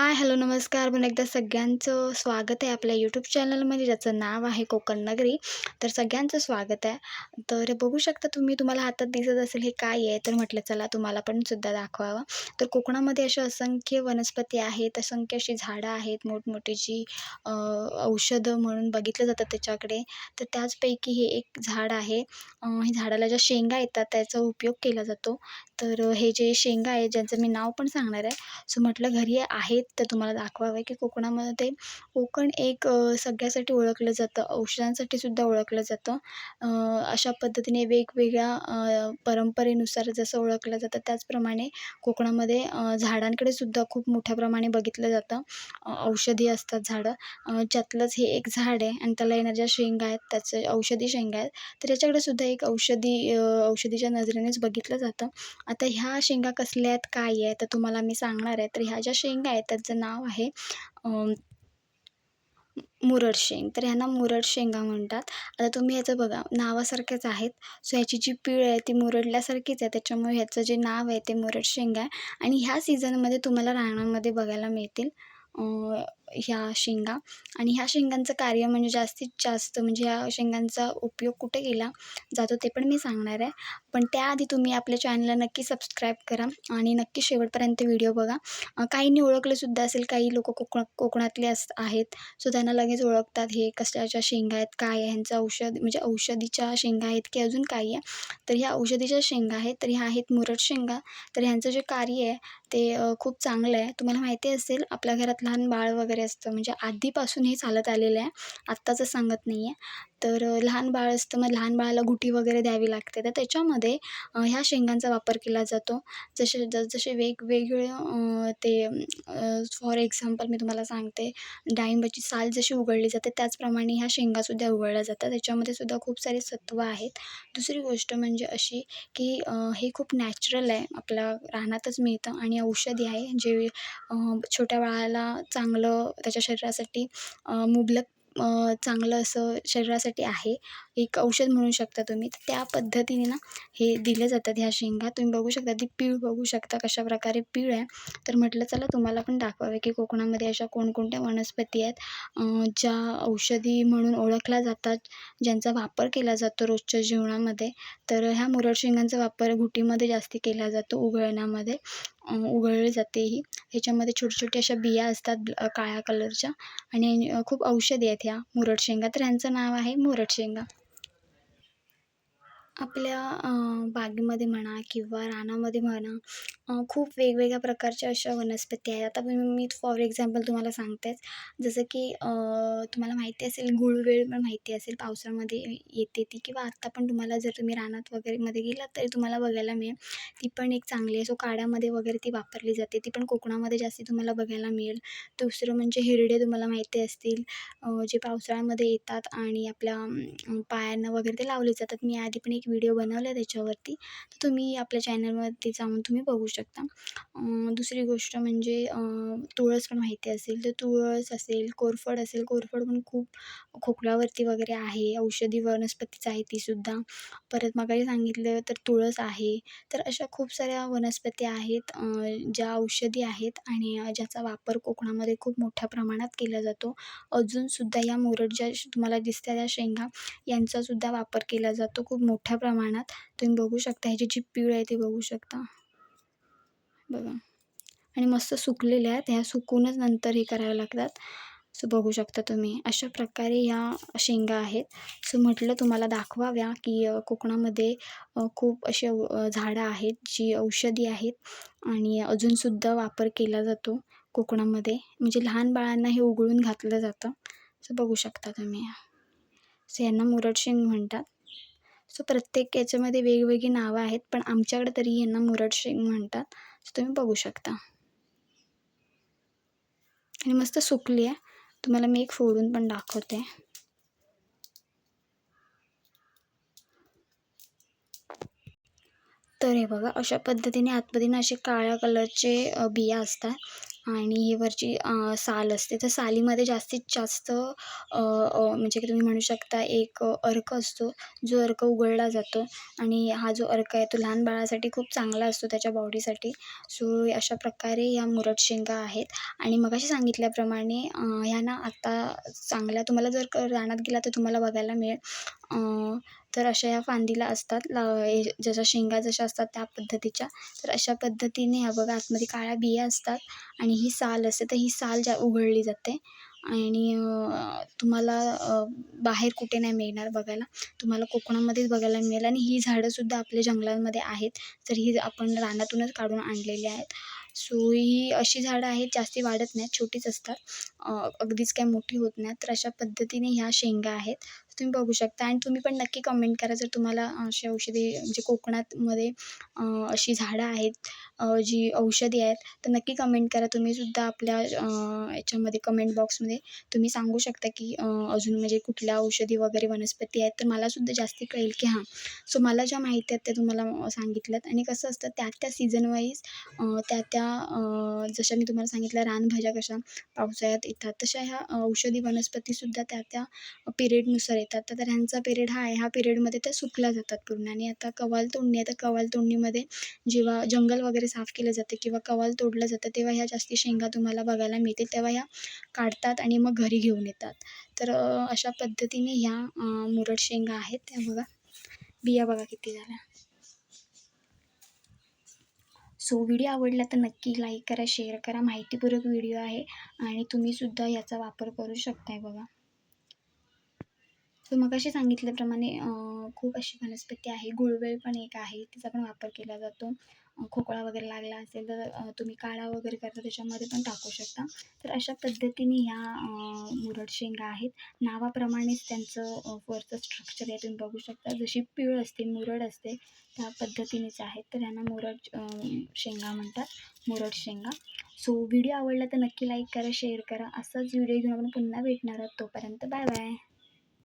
Hi hello नमस्कार. पुन्हा एकदा सगळ्यांचं स्वागत आहे आपल्या यूट्यूब चॅनलमध्ये ज्याचं नाव आहे कोकण नगरी. तर सगळ्यांचं स्वागत आहे. तर बघू शकता तुम्ही तुम्हाला हातात दिसत असेल हे काय आहे? तर म्हटलं चला तुम्हाला पण सुद्धा दाखवावं. तर कोकणामध्ये असे असंख्य वनस्पती आहेत असंख्य अशी झाडं आहेत मोठमोठी जी औषधं म्हणून बघितलं जातं त्याच्याकडे. तर त्याचपैकी हे एक झाड आहे. हे झाडाला ज्या शेंगा येतात त्याचा उपयोग केला जातो. तर हे जे शेंगा आहे ज्यांचं मी नाव पण सांगणार आहे. सो म्हटलं घरी आहेत तर तुम्हाला दाखवावं की कोकणामध्ये कोकण एक सगळ्यासाठी ओळखलं जातं औषधांसाठी सुद्धा ओळखलं जातं. अशा पद्धतीने वेगवेगळ्या परंपरेनुसार जसं ओळखलं जातं त्याचप्रमाणे कोकणामध्ये झाडांकडे सुद्धा खूप मोठ्या प्रमाणे बघितलं जातं. औषधी असतात झाडं. ज्यातलंच हे एक झाड आहे आणि त्याला येणाऱ्या ज्या शेंगा आहेत त्याचे औषधी शेंगा आहेत तर याच्याकडे सुद्धा एक औषधी औषधीच्या नजरेनेच बघितलं जातं. आता ह्या शेंगा कसल्या आहेत काय आहे तर तुम्हाला मी सांगणार आहे. तर ह्या ज्या शेंगा आहेत त्याचं नाव आहे मुरड शेंग. तर ह्यांना मुरड शेंगा म्हणतात. आता तुम्ही ह्याचं बघा नावासारख्याच आहेत. सो ह्याची जी पीळ आहे ती मुरडल्यासारखीच आहे. त्याच्यामुळे ह्याचं जे नाव आहे ते मुरड शेंगा आहे. आणि ह्या सीझनमध्ये तुम्हाला रानामध्ये बघायला मिळतील ह्या शेंगा. आणि ह्या शेंगांचं कार्य म्हणजे जास्तीत जास्त म्हणजे ह्या शेंगांचा उपयोग कुठे केला जातो ते पण मी सांगणार आहे. पण त्याआधी तुम्ही आपल्या चॅनलला नक्की सबस्क्राईब करा आणि नक्की शेवटपर्यंत व्हिडिओ बघा. काहींनी ओळखलंसुद्धा असेल काही लोक कोकण कोकणातले अस आहेत. सो त्यांना लगेच ओळखतात हे कशाच्या शेंगा आहेत काय आहे ह्यांचं औषध म्हणजे औषधीच्या शेंगा आहेत की अजून काही आहे. तर ह्या औषधीच्या शेंगा आहेत तर ह्या आहेत मुरड शेंगा. तर ह्यांचं जे कार्य आहे ते खूप चांगलं आहे. तुम्हाला माहिती असेल आपल्या घरात लहान बाळ वगैरे असतं. म्हणजे आधीपासून हे चालत आलेलं आहे. आत्ताचं सांगत नाही आहे तर लहान बाळ असतं मग लहान बाळाला घुटी वगैरे द्यावी लागते. तर त्याच्यामध्ये ह्या शेंगांचा वापर केला जातो. जसे जसे वेगवेगळे ते फॉर एक्झाम्पल मी तुम्हाला सांगते. डाळिंबाची साल जशी उघडली जाते त्याचप्रमाणे ह्या शेंगासुद्धा उघडल्या जातात. त्याच्यामध्ये सुद्धा खूप सारे सत्व आहेत. दुसरी गोष्ट म्हणजे अशी की हे खूप नॅचरल आहे. आपल्या रानातच मिळतं आणि औषधी आहे. जे छोट्या बाळाला चांगलं त्याच्या शरीरासाठी मुबलक चांगलं असं शरीरासाठी आहे. एक औषध म्हणू शकता तुम्ही. तर त्या पद्धतीने ना हे दिले जातात ह्या शेंगा. तुम्ही बघू शकता ती पीळ बघू शकता कशा प्रकारे पीळ आहे. तर म्हटलं चला तुम्हाला पण दाखवावे की कोकणामध्ये अशा कोणकोणत्या वनस्पती आहेत. ज्या औषधी म्हणून ओळखल्या जातात ज्यांचा वापर केला जातो रोजच्या जीवनामध्ये. तर ह्या मुरड शेंगांचा वापर घुटीमध्ये जास्ती केला जातो उघळण्यामध्ये उघळली जाते ही ह्याच्यामध्ये छोटे छोटे अशा बिया असतात काळ्या कलरच्या आणि खूप औषधी आहेत ह्या. मुरड शेंगा तर ह्यांचं नाव आहे मुरड शेंगा. आपल्या बागेमध्ये म्हणा किंवा रानामध्ये म्हणा खूप वेगवेगळ्या प्रकारच्या अशा वनस्पती आहेत. आता मी फॉर एक्झाम्पल तुम्हाला सांगतेच. जसं की तुम्हाला माहिती असेल गुळवेल पण माहिती असेल पावसाळ्यामध्ये येते ती किंवा आत्ता पण तुम्हाला जर तुम्ही रानात वगैरे मध्ये गेलात तरी तुम्हाला बघायला मिळेल. ती पण एक चांगली आहे. सो काड्यामध्ये वगैरे ती वापरली जाते. ती पण कोकणामध्ये जास्ती तुम्हाला बघायला मिळेल. दुसरं म्हणजे हिरडे तुम्हाला माहिती असतील. जे पावसाळ्यामध्ये येतात आणि आपल्या पायांना वगैरे ते लावले जातात. मी आधी पण एक व्हिडिओ बनवला आहे त्याच्यावरती. तर तुम्ही आपल्या चॅनलवरती जाऊन तुम्ही बघू शकता. दुसरी गोष्ट म्हणजे तुळस पण माहिती असेल. तर तुळस असेल कोरफड असेल कोरफड पण खूप खोकल्यावरती वगैरे आहे. औषधी वनस्पतीच आहे तीसुद्धा परत मागाशी सांगितलं तर तुळस आहे. तर अशा खूप साऱ्या वनस्पती आहेत ज्या औषधी आहेत आणि ज्याचा वापर कोकणामध्ये खूप मोठ्या प्रमाणात केला जातो. अजूनसुद्धा या मोरड ज्या तुम्हाला दिसत्या त्या शेंगा यांचासुद्धा वापर केला जातो खूप मोठ्या प्रमाणात. तुम्ही बघू शकता ह्याची जी पीळ आहे ती बघू शकता. बघा. आणि मस्त सुकलेल्या आहेत. ह्या सुकूनच नंतर हे कराव्या लागतात. सो बघू शकता तुम्ही. अशा प्रकारे ह्या शेंगा आहेत. सो म्हटलं तुम्हाला दाखवाव्या की कोकणामध्ये खूप असे झाडं आहेत जी औषधी आहेत आणि अजूनसुद्धा वापर केला जातो कोकणामध्ये. म्हणजे लहान बाळांना हे उघडून घातलं जातं. सो बघू शकता तुम्ही. सो यांना मुरड शेंग म्हणतात. सो प्रत्येक याच्यामध्ये वेगवेगळी नावं आहेत पण आमच्याकडे तरी यांना मुरड शेंग म्हणतात. सो तुम्ही बघू शकता. आणि मस्त सुकली आहे. तुम्हाला मी एक फोडून पण दाखवते. तर हे बघा अशा पद्धतीने आतमधीने असे काळ्या कलरचे बिया असतात. आणि हे वरची साल असते. तर सालीमध्ये जास्तीत जास्त म्हणजे की तुम्ही म्हणू शकता एक अर्क असतो जो अर्क उघडला जातो आणि हा जो अर्क आहे तो लहान बाळासाठी खूप चांगला असतो त्याच्या बॉडीसाठी. सो अशा प्रकारे ह्या मुरड शेंगा आहेत. आणि मगाशी सांगितल्याप्रमाणे ह्या ना आत्ता चांगल्या तुम्हाला जर क रानात गेला तर तुम्हाला बघायला मिळेल. तर अशा ह्या फांदीला असतात. ला हे जशा शेंगा जशा असतात त्या पद्धतीच्या. तर अशा पद्धतीने ह्या बघा आतमध्ये काळ्या बिया असतात आणि ही साल असते. तर ही साल ज्या उघडली जाते आणि तुम्हाला बाहेर कुठे नाही मिळणार बघायला. तुम्हाला कोकणामध्येच बघायला मिळेल आणि ही झाडंसुद्धा आपल्या जंगलांमध्ये आहेत. तर ही आपण रानातूनच काढून आणलेली आहेत. सो ही अशी झाडं आहेत जास्ती वाढत नाहीत छोटीच असतात. अगदीच काय मोठी होत नाहीत. तर अशा पद्धतीने ह्या शेंगा आहेत. तुम्ही बघू शकता. आणि तुम्ही पण नक्की कमेंट करा जर तुम्हाला अशी औषधी म्हणजे कोकणातमध्ये अशी झाडं आहेत जी औषधी आहेत तर नक्की कमेंट करा. तुम्हीसुद्धा आपल्या याच्यामध्ये कमेंट बॉक्समध्ये तुम्ही सांगू शकता की अजून म्हणजे कुठल्या औषधी वगैरे वनस्पती आहेत. तर मलासुद्धा जास्ती कळेल की हां. सो मला ज्या माहिती आहेत त्या तुम्हाला सांगितल्यात. आणि कसं असतं त्या त्या सीझन वाईज त्या त्या जशा मी तुम्हाला सांगितलं रानभाज्या कशा पावसाळ्यात येतात तशा ह्या औषधी वनस्पतीसुद्धा त्या त्या पिरियडनुसार येतात. तर ह्यांचा पिरियड हा आहे. ह्या पिरियडमध्ये त्या सुकल्या जातात पूर्ण. आणि आता कवाल तोडणी आहे. तर कवाल तोडणीमध्ये जेव्हा जंगल वगैरे साफ केलं जाते किंवा कवाल तोडलं जातं तेव्हा ह्या जास्ती शेंगा तुम्हाला बघायला मिळतील. तेव्हा ह्या काढतात आणि मग घरी घेऊन येतात. तर अशा पद्धतीने ह्या मुरड शेंगा आहेत. त्या बघा. बिया बघा किती झाल्या. सो व्हिडिओ आवडला तर नक्की लाईक करा शेअर करा. माहितीपूर्वक व्हिडिओ आहे. आणि तुम्हीसुद्धा याचा वापर करू शकताय बघा. सो मगाशी सांगितल्याप्रमाणे खूप अशी वनस्पती आहे गुळवेल पण एक आहे तिचा पण वापर केला जातो. खोकळा वगैरे लागला असेल तर तुम्ही काढा वगैरे करता त्याच्यामध्ये पण टाकू शकता. तर अशा पद्धतीने ह्या मुरड शेंगा आहेत. नावाप्रमाणेच त्यांचं वरचं स्ट्रक्चर आहे तुम्ही बघू शकता. जशी पिळ असते मुरड असते त्या पद्धतीनेच आहेत तर ह्यांना मुरड शेंगा म्हणतात मुरड शेंगा. सो व्हिडिओ आवडला तर नक्की लाईक करा शेअर करा. असाच व्हिडिओ घेऊन आपण पुन्हा भेटणार आहोत. तोपर्यंत बाय बाय.